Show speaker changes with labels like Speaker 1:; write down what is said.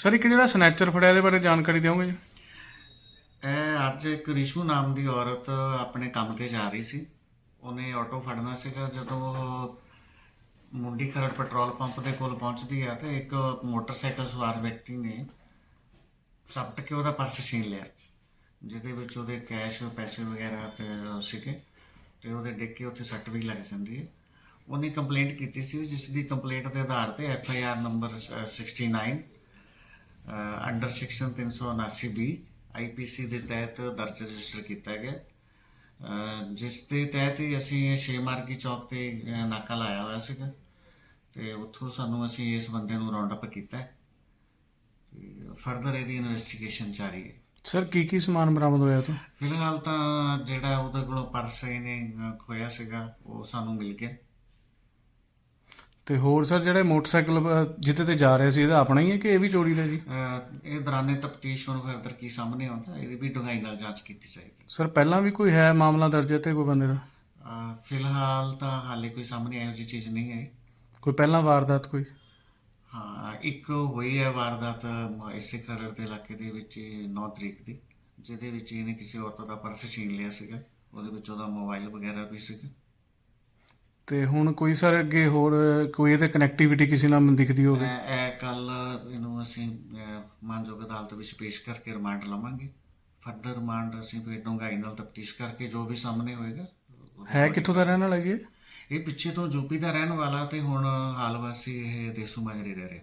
Speaker 1: Sir ਇੱਕ ਜਿਹੜਾ snatcher ਫੜਿਆ ਇਹਦੇ ਬਾਰੇ ਜਾਣਕਾਰੀ ਦਿਓਗੇ ਜੀ?
Speaker 2: ਇਹ ਅੱਜ ਇੱਕ ਰਿਸ਼ੂ ਨਾਮ ਦੀ ਔਰਤ ਆਪਣੇ ਕੰਮ ਤੇ ਜਾ ਰਹੀ ਸੀ। ਉਹਨੇ ਆਟੋ ਫੜਨਾ ਸੀਗਾ ਜਦੋਂ ਉਹ ਮੁੰਡੀ ਖਰੜ ਪੈਟਰੋਲ ਪੰਪ ਦੇ ਕੋਲ ਪਹੁੰਚਦੀ ਆ ਤੇ ਇੱਕ ਮੋਟਰਸਾਈਕਲ ਸਵਾਰ ਵਿਅਕਤੀ ਨੇ ਸੱਟ ਕੇ ਉਹਦਾ ਪਰਸ ਛੀਨ ਲਿਆ, ਜਿਹਦੇ ਵਿੱਚ ਉਹਦੇ ਕੈਸ਼ ਪੈਸੇ ਵਗੈਰਾ ਤੇ ਸੀਗੇ ਤੇ ਉਹਦੇ ਡਿੱਗ ਕੇ ਉੱਥੇ ਸੱਟ ਵੀ ਲੱਗ ਜਾਂਦੀ ਹੈ। ਉਹਨੇ ਕੰਪਲੇਂਟ ਕੀਤੀ ਸੀ, ਜਿਸ ਦੀ ਕੰਪਲੇਂਟ ਦੇ ਆਧਾਰ ਤੇ F I R number 69 under section 379 B IPC ਦੇ ਤਹਿਤ ਦਰਜ ਰਜਿਸਟਰ ਕੀਤਾ ਗਿਆ। ਜਿਸ ਦੇ ਤਹਿਤ ਹੀ ਅਸੀਂ ਇਹ ਛੇ ਮਾਰਗੀ ਚੌਕ ਤੇ ਨਾਕਾ ਲਾਇਆ ਹੋਇਆ ਸੀਗਾ। ਤੇ ਉੱਥੋਂ ਸਾਨੂੰ ਅਸੀਂ ਇਸ ਬੰਦੇ ਨੂੰ ਰਾਉਂਡ ਅਪ ਕੀਤਾ। ਤੇ ਫਰਦਰ ਇਹਦੀ ਇਨਵੈਸਟੀਗੇਸ਼ਨ ਜਾਰੀ ਹੈ।
Speaker 1: ਸਰ ਕੀ ਕੀ ਸਮਾਨ ਬਰਾਮਦ ਹੋਇਆ ਤੋਂ
Speaker 2: ਫਿਲਹਾਲ ਤਾਂ ਜਿਹੜਾ ਉਹਦੇ ਕੋਲੋਂ ਪਰਸ ਇਹਨੇ ਖੋਇਆ ਸੀਗਾ ਉਹ ਸਾਨੂੰ ਮਿਲ ਗਿਆ।
Speaker 1: ਤੇ ਹੋਰ ਸਰ ਜਿਹੜੇ ਮੋਟਰਸਾਈਕਲ ਜਿਹਦੇ ਤੇ ਜਾ ਰਿਹਾ ਸੀ ਇਹਦਾ ਆਪਣਾ ਹੀ ਹੈ ਕਿ ਇਹ ਵੀ ਚੋਰੀ ਦਾ ਜੀ?
Speaker 2: ਇਹ ਦੌਰਾਨੇ ਤਫਤੀਸ਼ ਹੁਣ ਫਰਦਰ ਕੀ ਸਾਹਮਣੇ ਆਉਂਦਾ ਇਹਦੀ ਵੀ ਡੂੰਘਾਈ ਨਾਲ ਜਾਂਚ ਕੀਤੀ ਜਾਏਗੀ।
Speaker 1: ਸਰ ਪਹਿਲਾਂ ਵੀ ਕੋਈ ਹੈ ਮਾਮਲਾ ਦਰਜ ਹੈ ਤੇ ਕੋਈ ਬੰਦੇ ਦਾ?
Speaker 2: ਫਿਲਹਾਲ ਤਾਂ ਹਾਲੇ ਕੋਈ ਸਾਹਮਣੇ ਇਹੋ ਜਿਹੀ ਚੀਜ਼ ਨਹੀਂ ਆਈ
Speaker 1: ਕੋਈ ਪਹਿਲਾਂ ਵਾਰਦਾਤ ਕੋਈ?
Speaker 2: ਹਾਂ ਇੱਕ ਹੋਈ ਹੈ ਵਾਰਦਾਤ ਇਸੇ ਖਰੜ ਦੇ ਇਲਾਕੇ ਦੇ ਵਿੱਚ 9 ਤਰੀਕ ਦੀ ਜਿਹਦੇ ਵਿੱਚ ਇਹਨੇ ਕਿਸੇ ਔਰਤ ਦਾ ਪਰਸ ਛੀਨ ਲਿਆ ਸੀਗਾ ਉਹਦੇ ਵਿੱਚ ਉਹਦਾ ਮੋਬਾਈਲ ਵਗੈਰਾ ਵੀ ਸੀਗਾ।
Speaker 1: ਤੇ ਹੁਣ ਕੋਈ ਸਰ ਅੱਗੇ ਹੋਰ ਕੋਈ ਇਹਦੇ ਕਨੈਕਟੀਵਿਟੀ ਕਿਸੇ ਨਾਲ ਦਿਖਦੀ ਹੋਵੇ?
Speaker 2: ਇਹ ਕੱਲ ਇਹਨੂੰ ਅਸੀਂ ਮਾਨਯੋਗ ਅਦਾਲਤ ਵਿੱਚ ਪੇਸ਼ ਕਰਕੇ ਰਿਮਾਂਡ ਲਵਾਂਗੇ। ਫਰਦਰ ਰਿਮਾਂਡ ਅਸੀਂ ਫਿਰ ਡੂੰਘਾਈ ਨਾਲ ਤਫਤੀਸ਼ ਕਰਕੇ ਜੋ ਵੀ ਸਾਹਮਣੇ ਹੋਏਗਾ
Speaker 1: ਹੈ ਕਿੱਥੋਂ ਦਾ ਰਹਿਣ ਵਾਲਾ ਜੀ ਇਹ?
Speaker 2: ਇਹ ਪਿੱਛੇ ਤੋਂ ਯੂਪੀ ਦਾ ਰਹਿਣ ਵਾਲਾ ਤੇ ਹੁਣ ਹਾਲ ਵਾਸੀ ਇਹ ਦੇਸੂ ਮਾਜਰੇ ਰਹਿ ਰਿਹਾ।